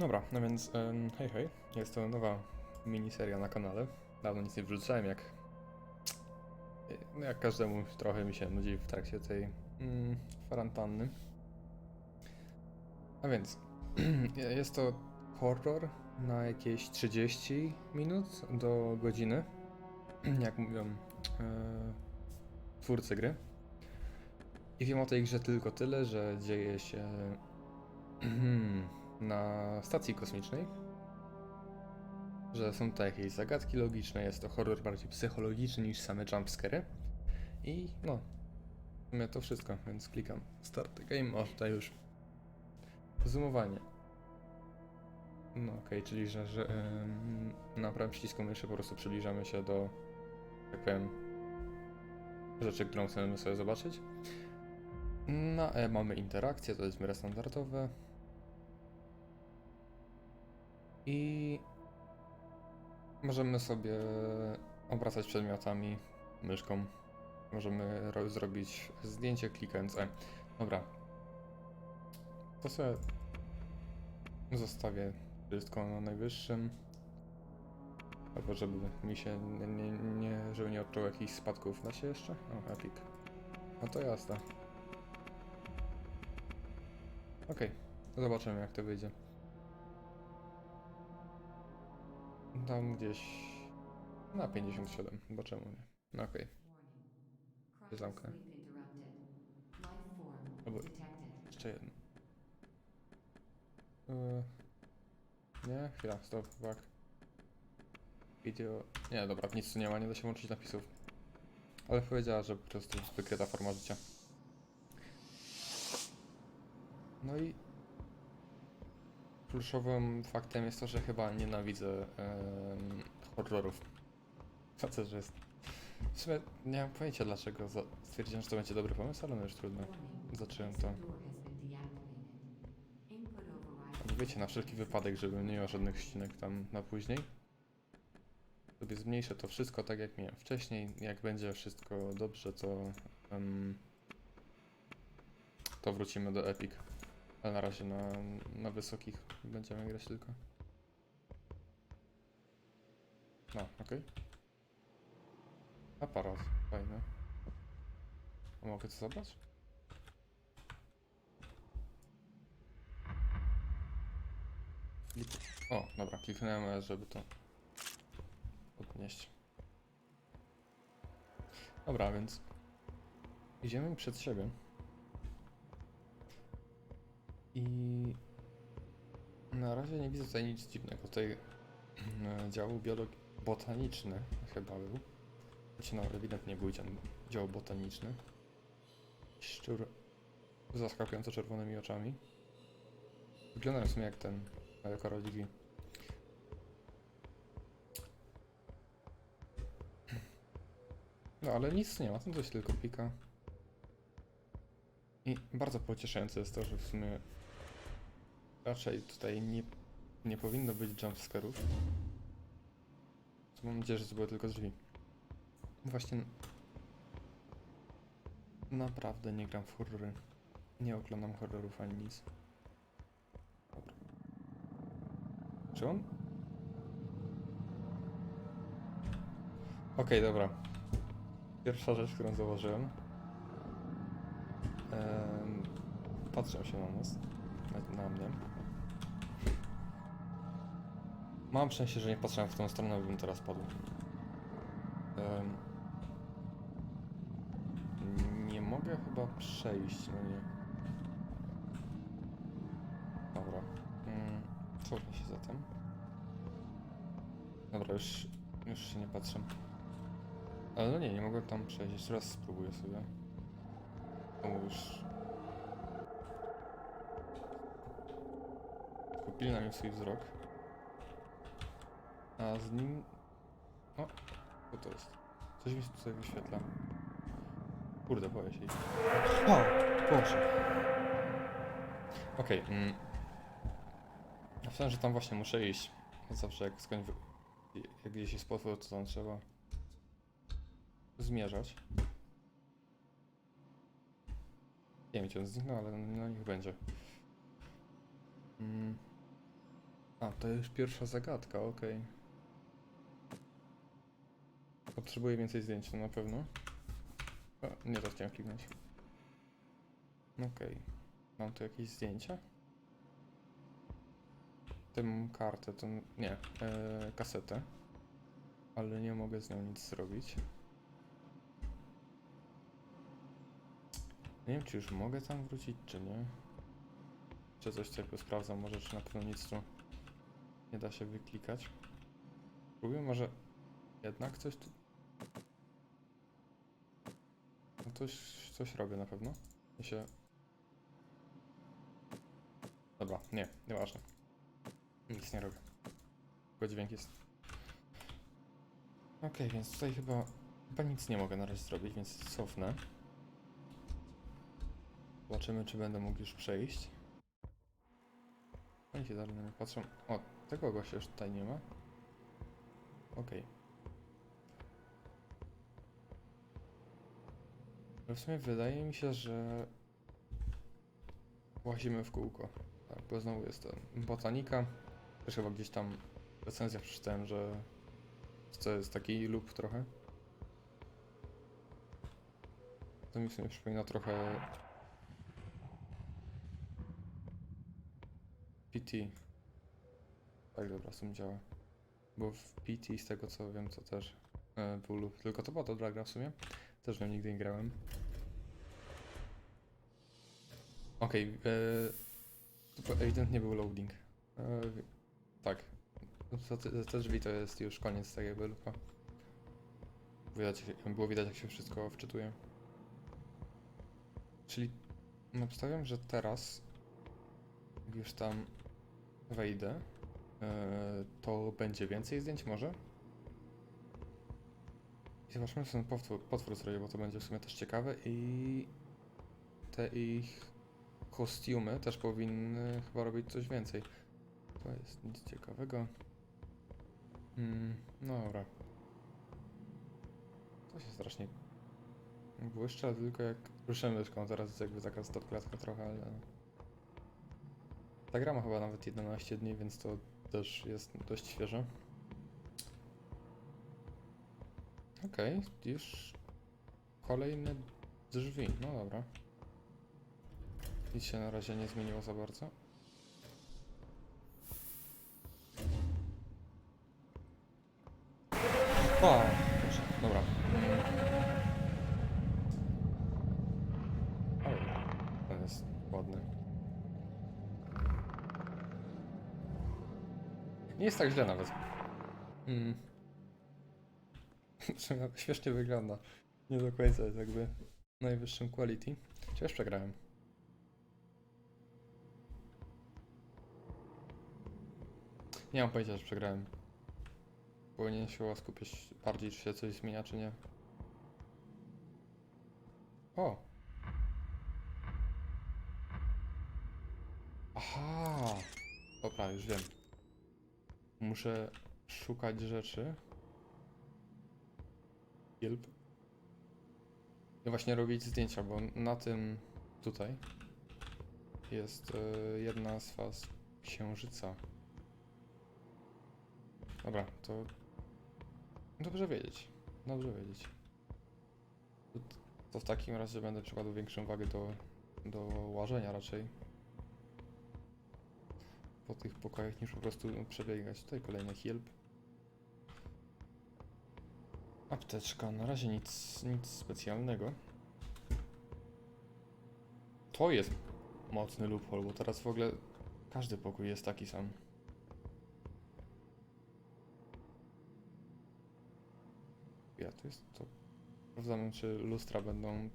Dobra, no więc em, hej hej, jest to nowa miniseria na kanale. Dawno nic nie wrzucałem, jak no jak każdemu trochę mi się nudzi w trakcie tej mm. A więc jest to horror na jakieś 30 minut do godziny, jak mówią e, twórcy gry. I wiem o tej grze tylko tyle, że dzieje się na stacji kosmicznej. Że są tutaj jakieś zagadki logiczne, jest to horror bardziej psychologiczny niż same jumpscary. I no, sumie to wszystko, więc klikam Start game. O, tutaj już zoomowanie. No okej, czyli że, że ym, na prawym przycisku myszy po prostu przybliżamy się do, tak powiem, rzeczy, którą chcemy sobie zobaczyć. Na E mamy interakcje, to jest w miarę standardowe. I możemy sobie obracać przedmiotami myszką. Możemy ro- zrobić zdjęcie klikając E. Dobra. To sobie zostawię wszystko na najwyższym. Albo żeby mi się nie, nie, nie żeby nie odczuł jakichś spadków. Da się jeszcze? O, epic. No to jasne. Okej, zobaczymy jak to wyjdzie. Tam gdzieś na 57, bo czemu nie? No okej. Warning. Zamknę. Albo jeszcze jedno. Yy, nie, chwila, stop, back. Video. Nie, dobra, nic tu nie ma, nie da się łączyć napisów. Ale powiedziała, że po prostu wykryta forma życia. No i kluczowym faktem jest to, że chyba nienawidzę em, horrorów. Jest. W sumie nie mam pojęcia dlaczego stwierdziłem, że to będzie dobry pomysł, ale no już trudno. Zacząłem to. wiecie, na wszelki wypadek, żeby nie miał żadnych ścinek tam na później. Sobie zmniejszę to wszystko tak jak miałem wcześniej. Jak będzie wszystko dobrze, to to wrócimy do Epic. Ale na razie na, na wysokich będziemy grać tylko. No, okej. Aparat, fajny. A mogę to zabrać? O, dobra, kliknąłem, żeby to podnieść. Dobra, więc idziemy przed siebie. I na razie nie widzę tutaj nic dziwnego. Tutaj e, dział biolog botaniczny chyba był. Znaczy, no ewidentnie był dział, dział botaniczny. Szczur zaskakująco czerwonymi oczami. Wyglądają w sumie jak ten ale koroliki. No ale nic nie ma, tam coś tylko pika. I bardzo pocieszające jest to, że w sumie raczej tutaj nie, nie powinno być jumpscarów. Mam nadzieję, że to były tylko drzwi. Właśnie naprawdę nie gram w horrory. Nie oglądam horrorów ani nic. Dobra. Czy on? Okej, dobra. Pierwsza rzecz, którą zauważyłem. Em, patrzą się na nas. Na, na mnie. Mam szczęście, że nie patrzyłem w tą stronę, bym teraz padł. Em, nie mogę chyba przejść, no nie. Dobra. Mm, cofnę się zatem. Dobra, już, już się nie patrzę. Ale no nie, nie mogę tam przejść. Jeszcze raz spróbuję sobie. O, już... Na mnie swój wzrok. A z nim... O, co to jest? Coś mi się tutaj wyświetla. Kurde, boję się. ich. O, Boże. Okej, mm. Ja myślałem, że tam właśnie muszę iść. Zawsze jak skądś... wy- Jak gdzieś jest potwór, to tam trzeba... Zmierzać. Nie wiem, gdzie on zniknął, ale no niech będzie. Mm. A, to już pierwsza zagadka, okej. Potrzebuję więcej zdjęć, na pewno. A, nie to chciałem kliknąć. Okej. Mam tu jakieś zdjęcia? Mam kartę, to nie, e, kasetę. Ale nie mogę z nią nic zrobić. Nie wiem, czy już mogę tam wrócić, czy nie. Czy coś takiego sprawdzam, może czy na pewno nic tu nie da się wyklikać. Próbuję może jednak coś tu... No coś, coś robię na pewno. Ja się... Dobra, nie, nieważne. Nic nie robię. Tylko dźwięk jest. Okej, więc tutaj chyba, chyba nic nie mogę na razie zrobić, więc cofnę. Zobaczymy, czy będę mógł już przejść. Oni się dalej na mnie patrzą. O, tego gościa już tutaj nie ma. Okej. Ale w sumie wydaje mi się, że łazimy w kółko. Tak, bo znowu jest ten botanika. Też chyba gdzieś tam w recenzjach przeczytałem, że to jest taki loop trochę. To mi w sumie przypomina trochę PT. Tak, dobra, w sumie działa. Bo w PT, z tego co wiem, to też e, był loop. Tylko to była dobra gra w sumie. Też w nią nigdy nie grałem. Okej, e, to ewidentnie był loading. E, tak. Za te, za te drzwi to jest już koniec tego jakby loopa. Widać, było widać jak się wszystko wczytuje. Czyli obstawiam, że teraz już tam wejdę, to będzie więcej zdjęć może? I zobaczmy, co ten potwór, potwór zrobi, bo to będzie w sumie też ciekawe i te ich kostiumy też powinny chyba robić coś więcej. To jest nic ciekawego. Mm, no dobra. To się strasznie błyszcza, tylko jak ruszymy myszką, teraz jest jakby taka stopklatka trochę, ale... Ta gra ma chyba nawet 11 dni, więc to też jest dość świeże. Okej, już kolejne drzwi, no dobra. Nic się na razie nie zmieniło za bardzo. O, dobra. To jest ładny. Nie jest tak źle nawet. Mm. Śmiesznie wygląda. Nie do końca jest jakby najwyższym quality. Już przegrałem? Nie mam pojęcia, że przegrałem. Powinien się skupić bardziej, czy się coś zmienia, czy nie. O! Aha! Dobra, już wiem. Muszę szukać rzeczy. Help. I właśnie robić zdjęcia, bo na tym tutaj jest e, jedna z faz księżyca. Dobra, to dobrze wiedzieć. Dobrze wiedzieć. To, to w takim razie będę przykładał większą wagę do, do łażenia raczej. Po tych pokojach niż po prostu przebiegać. Tutaj kolejny help. Apteczka, na razie nic, nic specjalnego. To jest mocny loophole, bo teraz w ogóle każdy pokój jest taki sam. Ja tu jest to. Sprawdzamy, czy lustra będą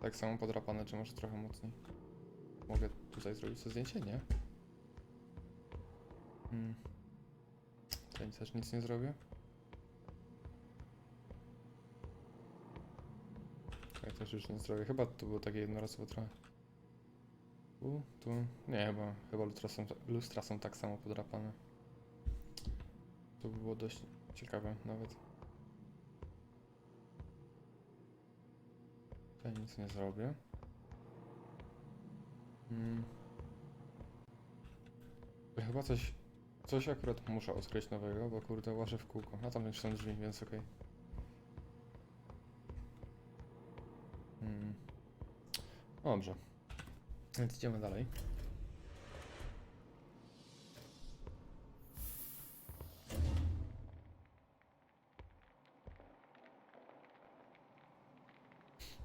tak samo podrapane, czy może trochę mocniej. Mogę tutaj zrobić to zdjęcie? Nie. Hmm. Też nic nie zrobię. Tutaj też już nie zrobię. Chyba to było takie jednorazowe trochę. Tu, tu. Nie, chyba, chyba lustra są, lustra są tak samo podrapane. To by było dość ciekawe nawet. Tutaj nic nie zrobię. Hmm. Chyba coś, Coś akurat muszę odkryć nowego, bo kurde łażę w kółko. A tam są drzwi, więc okej. Hmm. Dobrze. Więc idziemy dalej.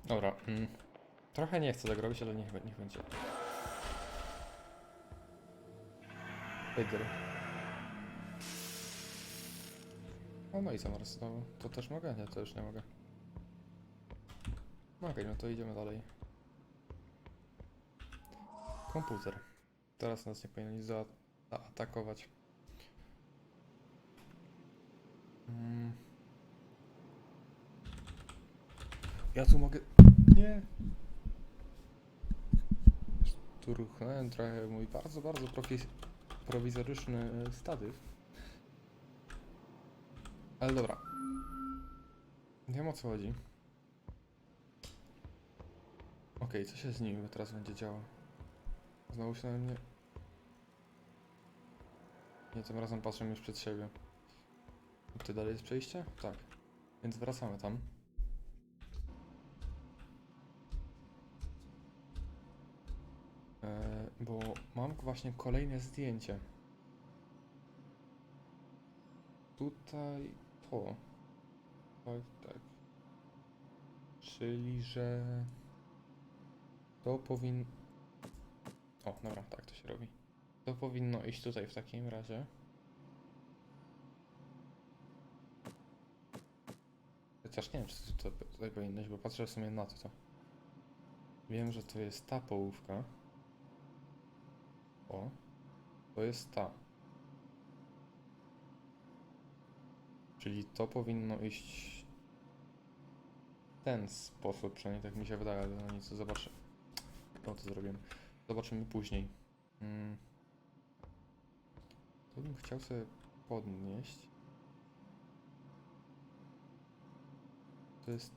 Dobra. Mm. Trochę nie chcę tak robić, ale niech, niech będzie. Wejdę. O, no i zamar znowu. To też mogę? Nie, to już nie mogę. No okej, no to idziemy dalej. Komputer. Teraz nas nie za- zaatakować. Mm. Ja tu mogę... Nie! Tu ruchnąłem trochę mój bardzo, bardzo prowizoryczny e, statyw. Ale dobra. Wiem o co chodzi. Okej, co się z nim teraz będzie działo? Znowu się na mnie... Nie, tym razem patrzę już przed siebie. Ty dalej jest przejście? Tak. Więc wracamy tam. E, bo mam właśnie kolejne zdjęcie. Tutaj to. Tak, tak. Czyli, że to powinno. O, dobra, tak to się robi. To powinno iść tutaj w takim razie. Chociaż nie wiem, czy to tutaj powinno iść, bo patrzę w sumie na to. Wiem, że to jest ta połówka. O, to jest ta. Czyli to powinno iść w ten sposób, przynajmniej tak mi się wydaje, ale no nic, zobaczę. No to zrobimy. Zobaczymy później. Mm. To bym chciał sobie podnieść. To jest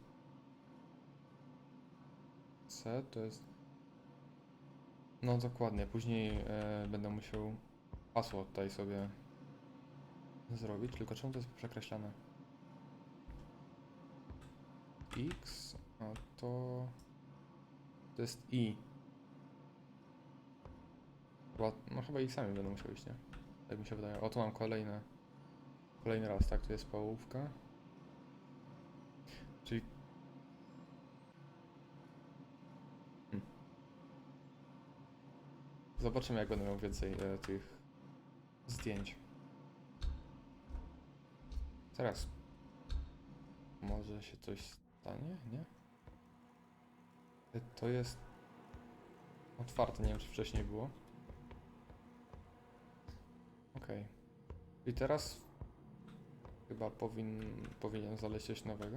C, to jest no dokładnie, później e, będę musiał hasło tutaj sobie zrobić, tylko czemu to jest przekreślane? X, a to... To jest I. Chyba, no chyba i sami będą musiał iść, nie? Tak mi się wydaje. O, tu mam kolejne... Kolejny raz, tak? Tu jest połówka. Czyli... Hmm. Zobaczymy, jak będę miał więcej e, tych zdjęć. Teraz. Może się coś stanie, nie? To jest otwarte, nie wiem czy wcześniej było. Okej. I teraz chyba powin, powinien coś nowego.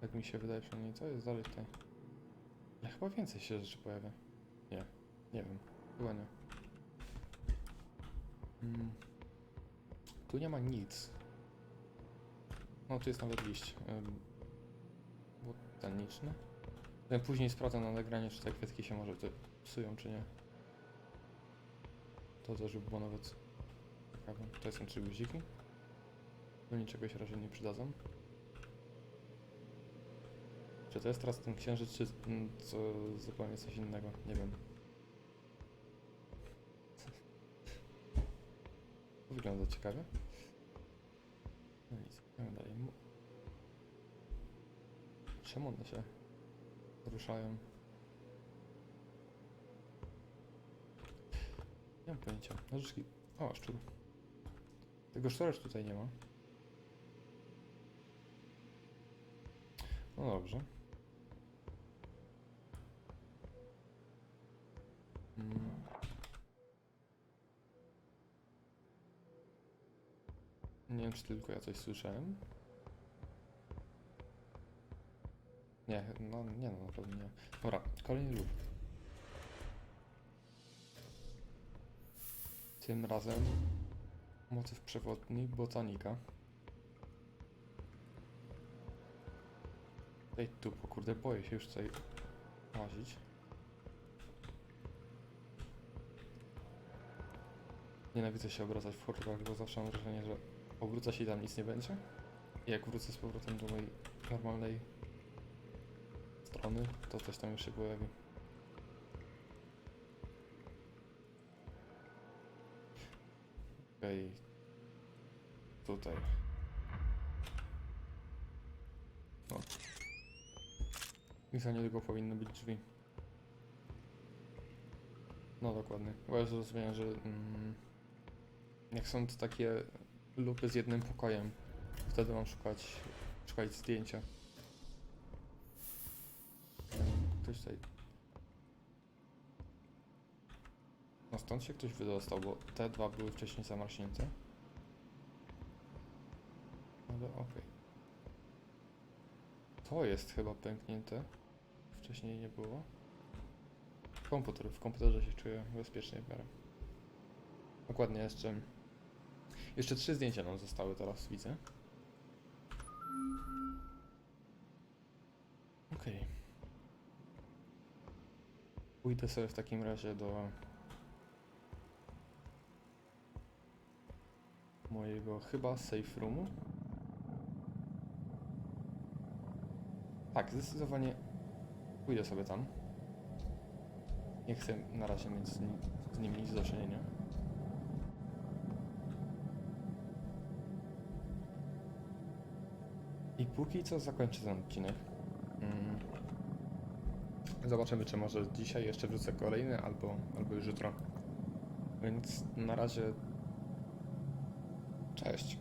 Tak mi się wydaje przynajmniej. Co jest dalej tutaj? Ale chyba więcej się rzeczy pojawia. Nie, nie wiem. Chyba nie. Mm. Tu nie ma nic. No, tu jest nawet liść. Botaniczny. Ja później sprawdzę na nagraniu, czy te kwiatki się może psują, czy nie. To też by było nawet ciekawe. Tutaj są trzy guziki. Do niczego się raczej nie przydadzą. Czy to jest teraz ten księżyc, czy mm, co zupełnie coś innego? Nie wiem. To wygląda ciekawie. No nic, dalej. Mu- Czemu one się ruszają? Nie mam pojęcia. Nożyczki. O, szczur. Tego szczura tutaj nie ma. No dobrze. Wiem, czy tylko ja coś słyszałem. Nie, no nie no, na pewno nie. Dobra, kolejny lub. Tym razem motyw przewodni botanika. Ej, tu, bo kurde, boję się już tutaj łazić. Nienawidzę się obracać w horrorach, bo zawsze mam wrażenie, że obrócę się i tam nic nie będzie. I jak wrócę z powrotem do mojej normalnej strony, to coś tam już się pojawi. Okej. Tutaj. No. I za niedługo powinny być drzwi. No dokładnie. Bo ja zrozumiałem, że mm, jak są to takie lupy z jednym pokojem, wtedy mam szukać, szukać zdjęcia. Ktoś tutaj... No stąd się ktoś wydostał, bo te dwa były wcześniej zamarznięte. Ale okej. To jest chyba pęknięte. Wcześniej nie było. Komputer. W komputerze się czuję bezpiecznie w miarę. Dokładnie jeszcze. Jeszcze trzy zdjęcia nam zostały teraz, widzę. Okej. Pójdę sobie w takim razie do mojego chyba safe roomu. Tak, zdecydowanie pójdę sobie tam. Nie chcę na razie mieć z, nim, z nim nic do czynienia. Póki co zakończę ten odcinek. Mm. Zobaczymy, czy może dzisiaj jeszcze wrzucę kolejny, albo, albo już jutro. Więc na razie. Cześć.